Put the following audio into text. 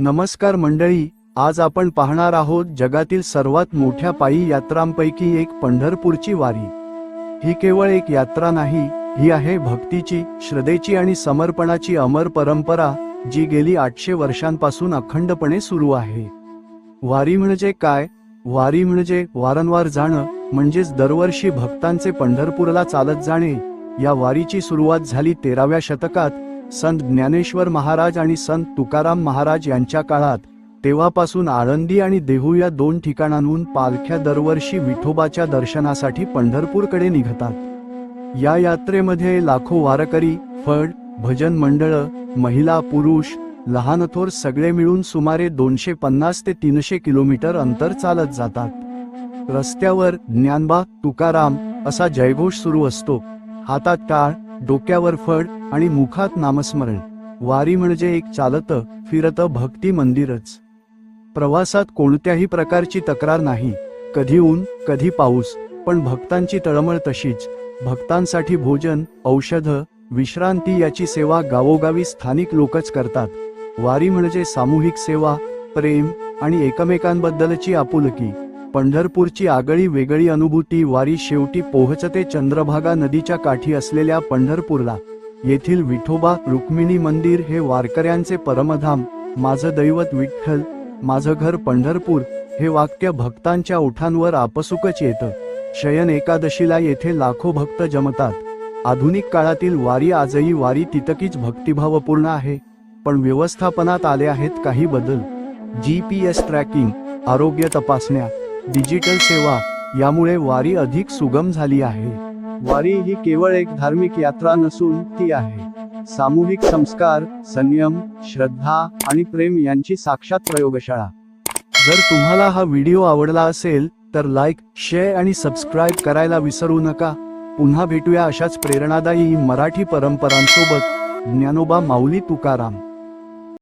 नमस्कार मंडळी आज आपण पाहणार आहोत जगातील सर्वात मोठ्या पायी यात्रांपैकी एक पंढरपूरची वारी. ही केवळ एक यात्रा नाही ही आहे भक्तीची श्रद्धेची आणि समर्पणाची अमर परंपरा जी गेली आठशे वर्षांपासून अखंडपणे सुरू आहे. वारी म्हणजे काय? वारी म्हणजे वारंवार जाणं म्हणजेच दरवर्षी भक्तांचे पंढरपूरला चालत जाणे. या वारीची सुरुवात झाली तेराव्या शतकात संत ज्ञानेश्वर महाराज आणि संत तुकाराम महाराज यांच्या काळात तेव्हापासून आळंदी आणि देहू या दोन ठिकाणांहून पालख्या दरवर्षी विठोबाच्या दर्शनासाठी पंढरपूरकडे निघतात. या यात्रेमध्ये लाखो वारकरी फड भजन मंडळ महिला पुरुष लहान थोर सगळे मिळून सुमारे दोनशे पन्नास ते तीनशे किलोमीटर अंतर चालत जातात. रस्त्यावर ज्ञानबा तुकाराम असा जयघोष सुरू असतो. हातात टाळ डोक्यावर फड आणि मुखात नामस्मरण. वारी म्हणजे एक चालत फिरत भक्ती मंदिरच. प्रवासात कोणत्याही प्रकारची तक्रार नाही. कधी ऊन कधी पाऊस पण भक्तांची तळमळ तशीच. भक्तांसाठी भोजन औषध विश्रांती याची सेवा गावोगावी स्थानिक लोकच करतात. वारी म्हणजे सामूहिक सेवा प्रेम आणि एकमेकांबद्दलची आपुलकी. पंढरपूरची आगळी वेगळी अनुभूती वारी शेवटी पोहोचते चंद्रभागा नदीच्या काठी असलेल्या पंढरपूरला. येथील विठोबा रुक्मिणी मंदिर हे वारकऱ्यांचे परमधाम. माझं दैवत विठ्ठल माझं घर पंढरपूर हे वाक्य भक्तांच्या ओठांवर आपसुकच येतं. शयन एकादशीला येथे लाखो भक्त जमतात. आधुनिक काळातील वारी आजही वारी तितकीच भक्तिभावपूर्ण आहे. पण व्यवस्थापनात आले आहेत काही बदल. जी पी एस ट्रॅकिंग आरोग्य तपासण्या. डिजिटल सेवा यामुळे वारी अधिक सुगम झाली आहे. वारी ही केवळ एक धार्मिक यात्रा नसून ती आहे. सामूहिक संस्कार संयम श्रद्धा आणि प्रेम यांची साक्षात प्रयोगशाळा. जर तुम्हाला हा व्हिडिओ आवडला असेल तर लाईक शेअर आणि सबस्क्राईब करायला विसरू नका. पुन्हा भेटूया अशाच प्रेरणादायी मराठी परंपरांसोबत. ज्ञानोबा माऊली तुकाराम.